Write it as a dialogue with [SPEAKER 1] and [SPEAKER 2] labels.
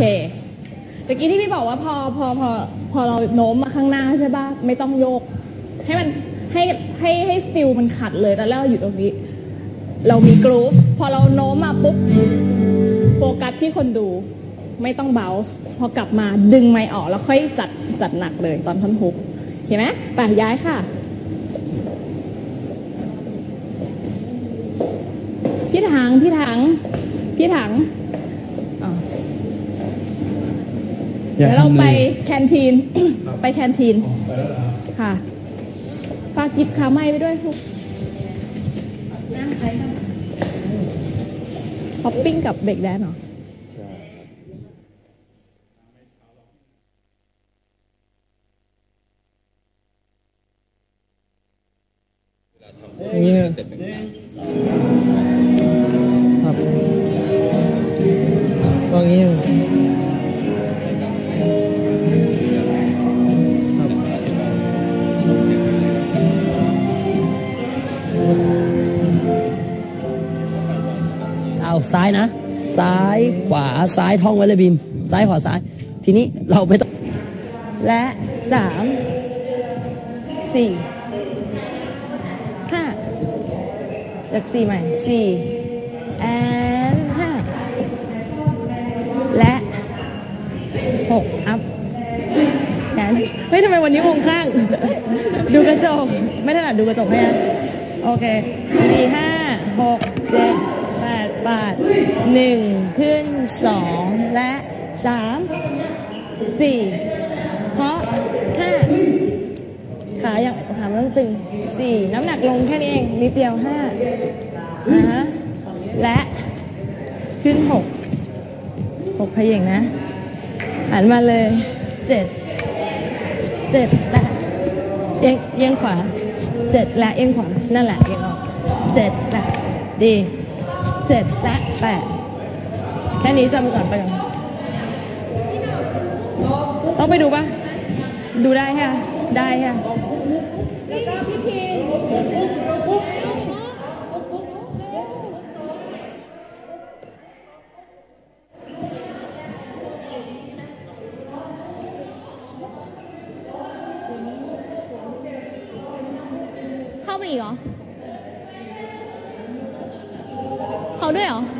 [SPEAKER 1] เคตะกี้ที่พี่บอกว่าพอพอพอพอเราโน้มมาข้างหน้าใช่ป่ะไม่ต้องโยก ให้มันให้ให้ให้ฟิลมันขัดเลยตอนแรกเราอยู่ตรงนี้ เรามีกรูฟพอเราโน้มมาปุ๊บโฟกัสที่คนดูไม่ต้องเบาส์พอกลับมาดึงไม้ออกแล้วค่อยจัดจัดหนักเลยตอนท่อนฮุกเห็นไหมไปย้ายค่ะ พี่ถังพี่ถังพี่ถังอ๋อ เดี๋ยวเราไปแคนทีน ไปแคนทีน ค่ะ ฝากกิบขาไม้ไปด้วยทุกนั่งใครบ้างฮอปปิ้งกับเบรกแดนซ์เหรอ
[SPEAKER 2] อย่างนี้ค
[SPEAKER 3] เอาซ้ายนะ ซ้ายขวาซ้ายท่องไว้เลยบีม ซ้ายขวาซ้าย ทีนี้เราไปต้อง
[SPEAKER 1] และสามสี่ห้าจากสี่ใหม่สี่แอนห้าและหกอัพแอนเฮ้ยทำไมวันนี้วงข้าง ดูกระจก ไม่ได้หลัดดูกระจกไหมอะโอเคสี่ห้าหกเจ็ด แปดแปดหนึ่งขึ้นสองและสามสี่เพราะห้าขายังขามันต้องตึงสี่น้ำหนักลงแค่นี้เองนิดเดียวห้าอ่าฮะและขึ้นหกหกพยงนะหันมาเลยเจ็ดเจ็ดและเอียงเอียงขวาเจ็ดและเอียงขวา นั่นแหละเอียงออกเจ็ดและดี เจ็ดและแปดแค่นี้จำก่อนไปก่อนต้องไปดูปะดูได้ค่ะ ได้ค่ะแล้วก็พี่พีเข้าไปอีกเหรอ 好累哦。